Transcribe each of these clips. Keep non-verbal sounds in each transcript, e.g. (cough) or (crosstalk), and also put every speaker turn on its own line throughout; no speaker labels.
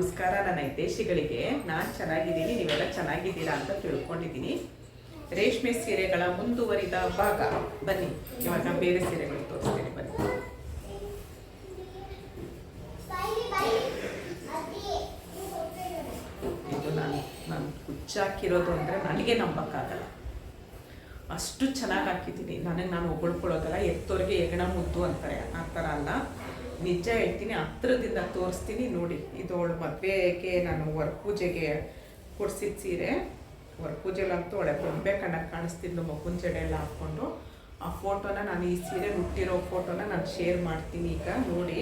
ನಮಸ್ಕಾರ. ನನ್ನ ಹಿತೇಶಿಗಳಿಗೆ ನಾನು ಚೆನ್ನಾಗಿದ್ದೀನಿ, ನೀವೆಲ್ಲ ಚೆನ್ನಾಗಿದ್ದೀರಾ ಅಂತ ತಿಳ್ಕೊಂಡಿದ್ದೀನಿ. ರೇಷ್ಮೆ ಸೀರೆಗಳ ಮುಂದುವರಿದ ಭಾಗ. ಬನ್ನಿ, ಇವಾಗ ಬೇರೆ ಸೀರೆಗಳು ತೋರಿಸ್ತೀನಿ, ಬನ್ನಿ. ಇದು ನಾನು ನಾನು ಕುಚ್ಚಾಕಿರೋದು ಅಂದರೆ ನನಗೆ ನಂಬಕ್ಕಾಗಲ್ಲ. ಅಷ್ಟು ಚೆನ್ನಾಗಿ ಹಾಕಿದ್ದೀನಿ. ನನಗೆ ನಾನು ಹೊಗಳ್ಕೊಳ್ಳೋದಲ್ಲ, ಎತ್ತೋರಿಗೆ ಹೆಗಣ ಮುದ್ದು ಅಂತಾರೆ. ಆ ಥರ ಅಲ್ಲ. ನಿಜ ಹೇಳ್ತೀನಿ, ಹತ್ರದಿಂದ ತೋರಿಸ್ತೀನಿ ನೋಡಿ. ಇದು ಅವಳು ಮದುವೆಗೆ ನಾನು ವರ ಪೂಜೆಗೆ ಕೊಡ್ಸಿದ ಸೀರೆ. ವರ ಪೂಜೆಲಂತೂ ಅವಳೆ ಬೊಂಬೆ ಕಣ್ಣಕ್ಕೆ ಕಾಣಿಸ್ತಿದ್ಲು, ಮಗುನ ಜಡೆ ಎಲ್ಲ ಹಾಕ್ಕೊಂಡು ಆ ಫೋಟೋನ ನಾನು ಈ ಸೀರೆ ಹುಟ್ಟಿರೋ ಫೋಟೋನ ನಾನು ಶೇರ್ ಮಾಡ್ತೀನಿ ಈಗ, ನೋಡಿ.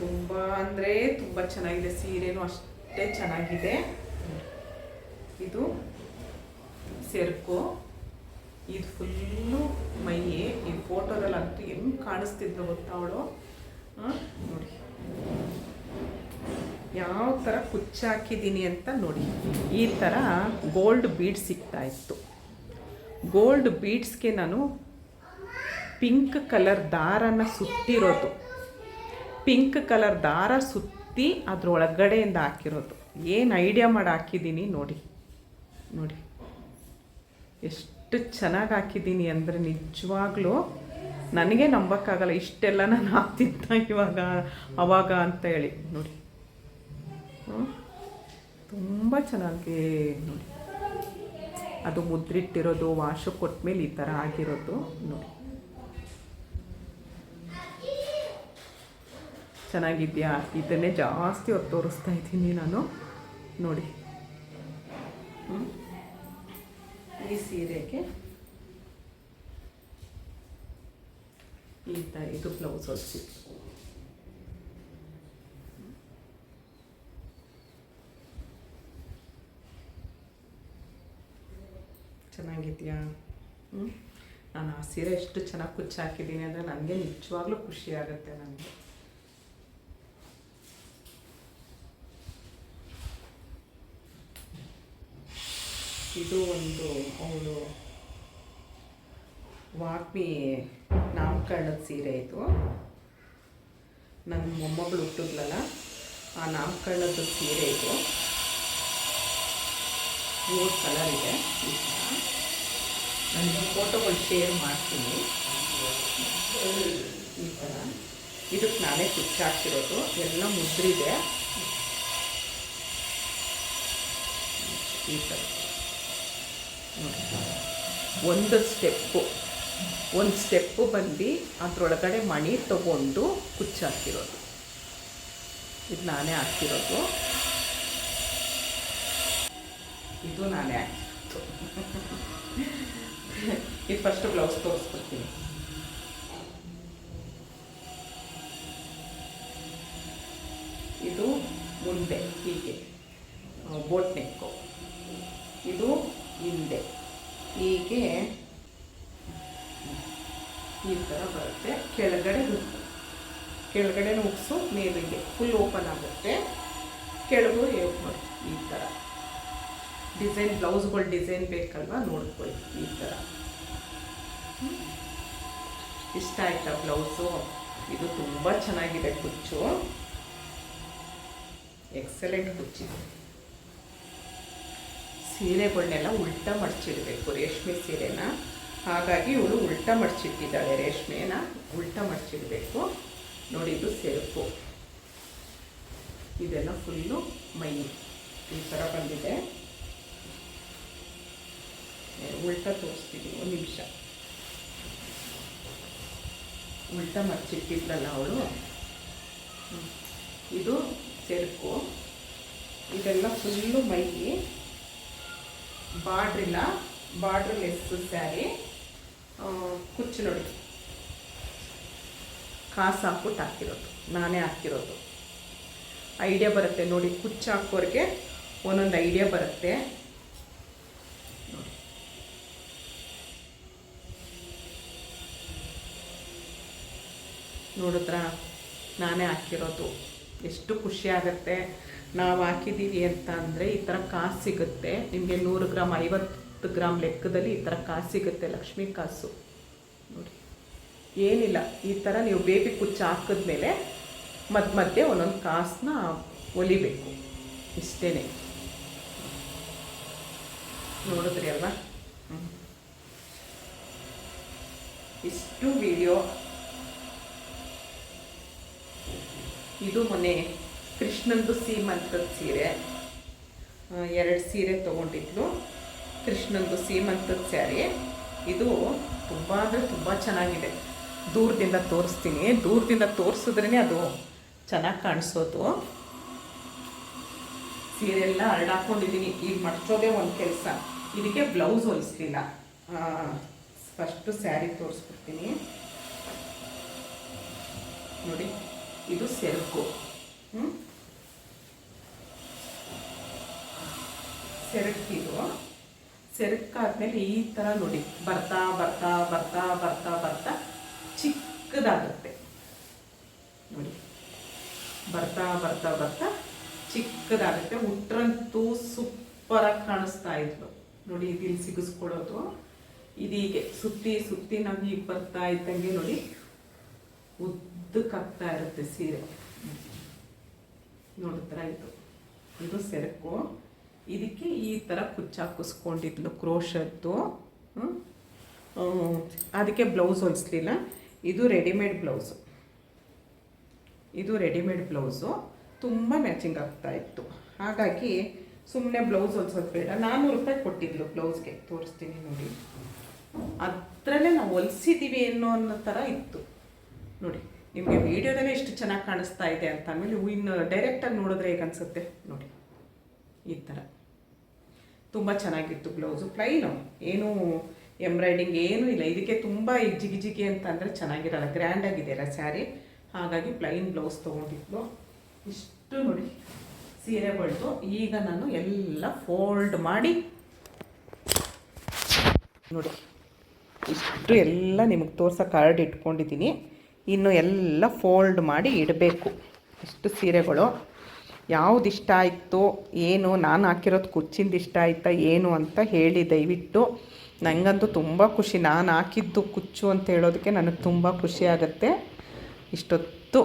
ತುಂಬ ಅಂದರೆ ತುಂಬ ಚೆನ್ನಾಗಿದೆ, ಸೀರೆನೂ ಅಷ್ಟೇ ಚೆನ್ನಾಗಿದೆ. ಇದು ಸೆರ್ಕು ಇದು ಫುಲ್ಲು ಮೈ ಈ ಫೋಟೋದಲ್ಲಿ ಅಂತೂ ಹೆಂಗೆ ಕಾಣಿಸ್ತಿದ್ಲು ಗೊತ್ತಾ ಅವಳು ನೋಡಿ ಯಾವ ಥರ ಕುಚ್ಚಾಕಿದ್ದೀನಿ ಅಂತ ನೋಡಿ. ಈ ಥರ ಗೋಲ್ಡ್ ಬೀಡ್ಸ್ ಸಿಗ್ತಾ ಇತ್ತು. ಗೋಲ್ಡ್ ಬೀಡ್ಸ್ಗೆ ನಾನು ಪಿಂಕ್ ಕಲರ್ ದಾರನ ಸುತ್ತಿರೋದು. ಪಿಂಕ್ ಕಲರ್ ದಾರ ಸುತ್ತಿ ಅದ್ರೊಳಗಡೆಯಿಂದ ಹಾಕಿರೋದು. ಏನು ಐಡಿಯಾ ಮಾಡಿ ಹಾಕಿದ್ದೀನಿ ನೋಡಿ. ನೋಡಿ. ಎಷ್ಟು ಚೆನ್ನಾಗಿ ಹಾಕಿದ್ದೀನಿ ಅಂದರೆ ನಿಜವಾಗ್ಲೂ ನನಗೆ ನಂಬೋಕ್ಕಾಗಲ್ಲ. ಇಷ್ಟೆಲ್ಲ ನಾನು ಹಾಕ್ತಿದ್ದ ಇವಾಗ, ಅವಾಗ ಅಂತ ಹೇಳಿ. ನೋಡಿ. ತುಂಬ ಚೆನ್ನಾಗಿ ನೋಡಿ. ಅದು ಮುದ್ರಿಟ್ಟಿರೋದು, ವಾಶು ಕೊಟ್ಮೇಲೆ ಈ ಥರ ಆಗಿರೋದು ನೋಡಿ. ಚೆನ್ನಾಗಿದೆಯಾ? ಇದನ್ನೇ ಜಾಸ್ತಿ ಹೊತ್ತು ತೋರಿಸ್ತಾ ಇದ್ದೀನಿ ನಾನು. ನೋಡಿ. ಈ ಸೀರೆಗೆ ಈ ಥರ ಇದು ಬ್ಲೌಸ್ ಹೊಲಿಸಿ ಚೆನ್ನಾಗಿದೆಯಾ? ಹ್ಞೂ ನಾನು ಆ ಸೀರೆ ಎಷ್ಟು ಚೆನ್ನಾಗಿ ಕುಚ್ಚು ಹಾಕಿದ್ದೀನಿ ಅಂದರೆ ನನಗೆ ನಿಜವಾಗ್ಲೂ ಖುಷಿ ಆಗುತ್ತೆ ನನಗೆ ಇದು ಒಂದು ಅವಳು ವಾಗ್ಮಿ ನಾಮಕರಣದ ಸೀರೆ ಇದು. ನನ್ನ ಮೊಮ್ಮಗಳು ಹುಟ್ಟಿದ್ಲಲ್ಲ, ಆ ನಾಮಕರಣದ ಸೀರೆ ಇದು. ಮೂರು ಕಲರ್ ಇದೆ. ನನಗೆ ಫೋಟೋಗಳು ಶೇರ್ ಮಾಡ್ತೀನಿ. ಈ ಥರ ಇದಕ್ಕೆ ನಾನೇ ಕುಚ್ಚಾಕಿರೋದು ಎಲ್ಲ ಮುದ್ರಿದೆ. ಈ ಥರ ಒಂದು ಸ್ಟೆಪ್ಪು. ಒಂದು ಸ್ಟೆಪ್ಪು ಬಂದು ಅದರೊಳಗಡೆ ಮಣಿ ತಗೊಂಡು ಕುಚ್ಚಾಕಿರೋದು ಇದು ನಾನೇ ಹಾಕ್ತಿರೋದು. ಇದು ನಾನೇ ಹಾಕಿರೋದು (laughs) ಇದು ಫಸ್ಟ್ ಬ್ಲೌಸ್ ತೋರಿಸ್ಕೊಡ್ತೀನಿ ಇದು ಮುಂದೆ, ಹೀಗೆ. ಬೋಟ್ ನೆಕ್ಕು ಇದು ಹಿಂದೆ. ಹೀಗೆ ಈ ಥರ ಬರುತ್ತೆ. ಕೆಳಗಡೆ ಹುಕ್ಕು ಕೆಳಗಡೆ ಹುಕ್ಸು ಮೇಲಿಗೆ ಫುಲ್ ಓಪನ್ ಆಗುತ್ತೆ. ಕೆಳಗು ನೋಡಿ ಈ ಥರ ಡಿಸೈನ್ ಬ್ಲೌಸ್ಗಳು ಡಿಸೈನ್ ಬೇಕಲ್ವಾ? ನೋಡ್ಕೊಳ್ಳಿ, ಈ ಥರ. ಇಷ್ಟ ಆಯ್ತಾ ಬ್ಲೌಸು? ಇದು ತುಂಬ ಚೆನ್ನಾಗಿದೆ ಕುಚ್ಚು. ಎಕ್ಸಲೆಂಟ್ ಕುಚ್ಚಿದೆ ಸೀರೆಗಳನ್ನೆಲ್ಲ ಉಲ್ಟ ಮಡಚಿಡಬೇಕು ರೇಷ್ಮೆ ಸೀರೆನ. ಹಾಗಾಗಿ ಇವಳು ಉಲ್ಟ ಮಡಚಿಟ್ಟಿದ್ದಾಳೆ ರೇಷ್ಮೆನ. ಉಲ್ಟ ಮಡಚಿಡಬೇಕು. ನೋಡಿ ಇದು ಸೆರಪು. ಇದೆಲ್ಲ ಫುಲ್ಲು ಮೈ. ಈ ಥರ ಬಂದಿದೆ. ಉಲ್ಟ ತೋರಿಸ್ತೀನಿ ಒಂದು ನಿಮಿಷ. ಉಲ್ಟಾ ಮಚ್ಚಿಟ್ಟಿದ್ರಲ್ಲ ಅವಳು ಇದು ಸೆರಕು ಇದೆಲ್ಲ ಫುಲ್ಲು ಮೈಗೆ. ಬಾರ್ಡ್ರಿಲ್ಲ ಬಾರ್ಡ್ರ್ ಲೆಸ್ ಸ್ಯಾರಿ. ಕುಚ್ಚು ನೋಡಿ. ಕಾಸು ಹಾಕ್ಬಿಟ್ಟು ಹಾಕಿರೋದು. ನಾನೇ ಹಾಕಿರೋದು. ಐಡಿಯಾ ಬರುತ್ತೆ ನೋಡಿ. ಕುಚ್ಚು ಹಾಕೋರಿಗೆ ಒಂದೊಂದು ಐಡಿಯಾ ಬರುತ್ತೆ. ನೋಡಿದ್ರ? ನಾನೇ ಹಾಕಿರೋದು. ಎಷ್ಟು ಖುಷಿ ಆಗುತ್ತೆ. ನಾವು ಹಾಕಿದ್ದೀವಿ ಅಂತ ಅಂದರೆ ಈ ಥರ ಕಾಸು ಸಿಗುತ್ತೆ. ನಿಮಗೆ ನೂರು ಗ್ರಾಮ್ ಐವತ್ತು ಗ್ರಾಮ್ ಲೆಕ್ಕದಲ್ಲಿ ಈ ಥರ ಕಾಸು ಸಿಗುತ್ತೆ, ಲಕ್ಷ್ಮೀ ಕಾಸು. ನೋಡಿ. ಏನಿಲ್ಲ, ಈ ಥರ ನೀವು ಬೇಬಿ ಕುಚ್ಚು ಹಾಕಿದ್ಮೇಲೆ ಮಧ್ಯ ಮಧ್ಯೆ ಒಂದೊಂದು ಕಾಸನ್ನ ಒಲಿಬೇಕು. ಇಷ್ಟೇ ನೋಡಿದ್ರಿ ಅಲ್ವಾ. ಇಷ್ಟು ವಿಡಿಯೋ ಇದು ಮೊನ್ನೆ ಕೃಷ್ಣಂದು ಸೀಮಂತದ ಸೀರೆ. ಎರಡು ಸೀರೆ ತೊಗೊಂಡಿದ್ಲು. ಕೃಷ್ಣಂದು ಸೀಮಂತದ ಸ್ಯಾರಿ. ಇದು ತುಂಬ ಅಂದರೆ ತುಂಬ ಚೆನ್ನಾಗಿದೆ. ದೂರದಿಂದ ತೋರಿಸ್ತೀನಿ. ದೂರದಿಂದ ತೋರಿಸಿದ್ರೇ ಅದು ಚೆನ್ನಾಗಿ ಕಾಣಿಸೋದು. ಸೀರೆ ಎಲ್ಲ ಹರಡಾಕೊಂಡಿದ್ದೀನಿ ಈಗ ಮಡಚೋದೆ ಒಂದು ಕೆಲಸ. ಇದಕ್ಕೆ ಬ್ಲೌಸ್ ಹೊಲಿಸ್ಲಿಲ್ಲ. ಫಸ್ಟು ಸ್ಯಾರಿ ತೋರಿಸ್ಬಿಡ್ತೀನಿ. ನೋಡಿ. ಇದು ಸೆರಕು ಹ್ಞೂ ಸೆರಗಿದು. ಸೆರಗಾದ್ಮೇಲೆ ಈ ಥರ ನೋಡಿ. ಬರ್ತಾ ಬರ್ತಾ ಬರ್ತಾ ಬರ್ತಾ ಬರ್ತಾ ಚಿಕ್ಕದಾಗುತ್ತೆ. ನೋಡಿ. ಬರ್ತಾ ಬರ್ತಾ ಬರ್ತಾ ಚಿಕ್ಕದಾಗುತ್ತೆ. ಉಟ್ರಂತೂ ಸೂಪರಾಗಿ ಕಾಣಿಸ್ತಾ ಇದ್ಲು. ನೋಡಿ ಇದಿಲ್ಲಿ ಸಿಗಿಸ್ಕೊಳ್ಳೋದು. ಇದೀಗೆ ಸುತ್ತಿ ಸುತ್ತಿ ನಾವು ಈಗ ಬರ್ತಾ ಇದ್ದಂಗೆ ನೋಡಿ. ಉದ್ದಕ್ಕಾಗ್ತಾ ಇರುತ್ತೆ ಸೀರೆ. ನೋಡಿದ್ರ ಇದು. ಇದು ಸೆರಕು. ಇದಕ್ಕೆ ಈ ಥರ ಕುಚ್ಚಾಕಿಸ್ಕೊಂಡಿದ್ಲು ಕ್ರೋಶದ್ದು, ಹ್ಮ್? ಹ್ಮ್. ಅದಕ್ಕೆ ಬ್ಲೌಸ್ ಹೊಲಿಸ್ಲಿಲ್ಲ. ಇದು ರೆಡಿಮೇಡ್ ಬ್ಲೌಸು. ಇದು ರೆಡಿಮೇಡ್ ಬ್ಲೌಸು. ತುಂಬ ಮ್ಯಾಚಿಂಗ್ ಆಗ್ತಾ ಇತ್ತು. ಹಾಗಾಗಿ ಸುಮ್ಮನೆ ಬ್ಲೌಸ್ ಹೊಲ್ಸೋದು ಬೇಡ. ನಾನ್ನೂರು ರೂಪಾಯಿ ಕೊಟ್ಟಿದ್ಲು ಬ್ಲೌಸ್ಗೆ. ತೋರಿಸ್ತೀನಿ ನೋಡಿ. ಅದರಲ್ಲೇ ನಾವು ಹೊಲಿಸಿದ್ದೀವಿ ಅನ್ನೋ ಅನ್ನೋ ಥರ ಇತ್ತು. ನೋಡಿ. ನಿಮಗೆ ವಿಡಿಯೋದಲ್ಲೇ ಎಷ್ಟು ಚೆನ್ನಾಗಿ ಕಾಣಿಸ್ತಾ ಇದೆ ಅಂತ ಆಮೇಲೆ ಇನ್ನು ಡೈರೆಕ್ಟಾಗಿ ನೋಡಿದ್ರೆ ಹೇಗೆ ಅನಿಸುತ್ತೆ? ನೋಡಿ. ಈ ಥರ ತುಂಬ ಚೆನ್ನಾಗಿತ್ತು ಬ್ಲೌಸು ಪ್ಲೈನು ಏನೂ ಎಂಬ್ರಾಯ್ಡಿಂಗ್ ಏನೂ ಇಲ್ಲ. ಇದಕ್ಕೆ ತುಂಬ ಇಜ್ಜಿಗಿಜಿಗೆ ಜಿಗಿ ಜಿಗಿ ಅಂತ ಅಂದರೆ ಚೆನ್ನಾಗಿರಲ್ಲ. ಗ್ರ್ಯಾಂಡ್ ಆಗಿದೆಯಲ್ಲ ಸ್ಯಾರಿ ಹಾಗಾಗಿ ಪ್ಲೈನ್ ಬ್ಲೌಸ್ ತೊಗೊಂಡಿದ್ಲು ಇಷ್ಟು ನೋಡಿ ಸೀರೆ ಬಳಿದು ಈಗ ನಾನು ಎಲ್ಲ ಫೋಲ್ಡ್ ಮಾಡಿ ನೋಡಿ. ಇಷ್ಟು ಎಲ್ಲ ನಿಮಗೆ ತೋರ್ಸೋ ಕಾರ್ಡ್ ಇಟ್ಕೊಂಡಿದ್ದೀನಿ. ಇನ್ನು ಎಲ್ಲ ಫೋಲ್ಡ್ ಮಾಡಿ ಇಡಬೇಕು. ಇಷ್ಟು ಸೀರೆಗಳು. ಯಾವ್ದು ಇಷ್ಟ ಆಯಿತು ಏನು, ನಾನು ಹಾಕಿರೋದು ಕುಚ್ಚಿಂದ ಇಷ್ಟ ಆಯ್ತಾ, ಏನು ಅಂತ ಹೇಳಿ ದಯವಿಟ್ಟು ನನಗಂತೂ ತುಂಬ ಖುಷಿ. ನಾನು ಹಾಕಿದ್ದು ಕುಚ್ಚು ಅಂತ ಹೇಳೋದಕ್ಕೆ ನನಗೆ ತುಂಬ ಖುಷಿ ಆಗುತ್ತೆ. ಇಷ್ಟೊತ್ತು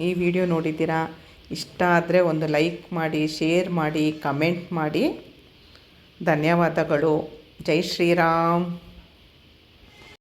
ಈ ವಿಡಿಯೋ ನೋಡಿದ್ದೀರಾ? ಇಷ್ಟ ಆದರೆ ಒಂದು ಲೈಕ್ ಮಾಡಿ, ಶೇರ್ ಮಾಡಿ, ಕಮೆಂಟ್ ಮಾಡಿ. ಧನ್ಯವಾದಗಳು. ಜೈ ಶ್ರೀರಾಮ್.